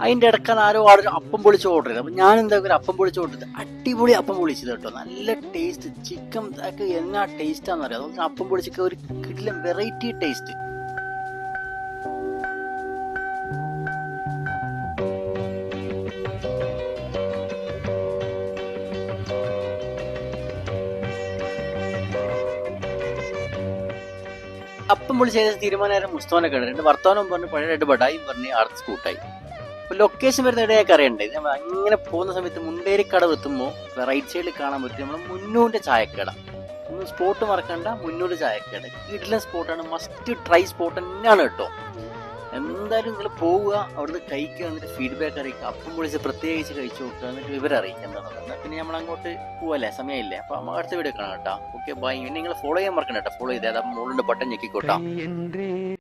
അതിന്റെ ഇടയ്ക്ക് ആരോ ആടൊരു അപ്പം പൊളിച്ച് ഓർഡർ ചെയ്തത് അപ്പൊ ഞാൻ എന്താ ഒരു അപ്പം പൊളിച്ച് ഓർഡർ ചെയ്തത് അടിപൊളി അപ്പം പൊളിച്ചത് കേട്ടോ. നല്ല ടേസ്റ്റ് ചിക്കൻ ഒക്കെ എന്നാ ടേസ്റ്റ് ആണെന്ന് അറിയാം? അപ്പം പൊളിച്ചൊക്കെ ഒരു കിടിലം വെറൈറ്റി ടേസ്റ്റ് അപ്പം പുള്ളി ചെയ്ത തീരുമാനമായിരുന്നു മുസ്തോനെ കണ്ടു രണ്ട് വർത്തമാനം പറഞ്ഞു പഴയ ബടായും പറഞ്ഞു ആർത്ത് സ്കൂട്ടായി. അപ്പൊ ലൊക്കേഷൻ വരുന്ന ഇടയൊക്കെ അറിയണ്ടേ? നമ്മൾ അങ്ങനെ പോകുന്ന സമയത്ത് മുണ്ടേരിക്കടവ് എത്തുമ്പോൾ റൈറ്റ് സൈഡിൽ കാണാൻ പറ്റും നമ്മൾ മുന്നൂന്റെ ചായക്കട. സ്പോട്ട് മറക്കണ്ട മുന്നൂറ് ചായക്കട. കിടിലൻ സ്പോട്ടാണ് മസ്റ്റ് ട്രൈ സ്പോട്ട് തന്നെയാണ് കേട്ടോ. എന്തായാലും നിങ്ങൾ പോവുക അവിടുന്ന് കഴിക്കുക എന്നിട്ട് ഫീഡ്ബാക്ക് അറിയിക്കുക. അപ്പം പൊളിച്ച് പ്രത്യേകിച്ച് കഴിച്ചു നോക്കുക എന്നിട്ട് വിവരം അറിയിക്കുക എന്താണെന്നുള്ളത് പിന്നെ നമ്മൾ അങ്ങോട്ട് പോവല്ലേ? സമയമില്ലേ? അപ്പൊ നമ്മൾ അടുത്ത വീഡിയോ കാണാം കേട്ടോ. ഓക്കെ ബൈ പിന്നെ നിങ്ങൾ ഫോളോ ചെയ്യാൻ മറക്കണ്ട കേട്ടോ. ഫോളോ ചെയ്തേ. അപ്പം മുകളിന്റെ ബട്ടൺ ഞെക്കിക്കോട്ടോ.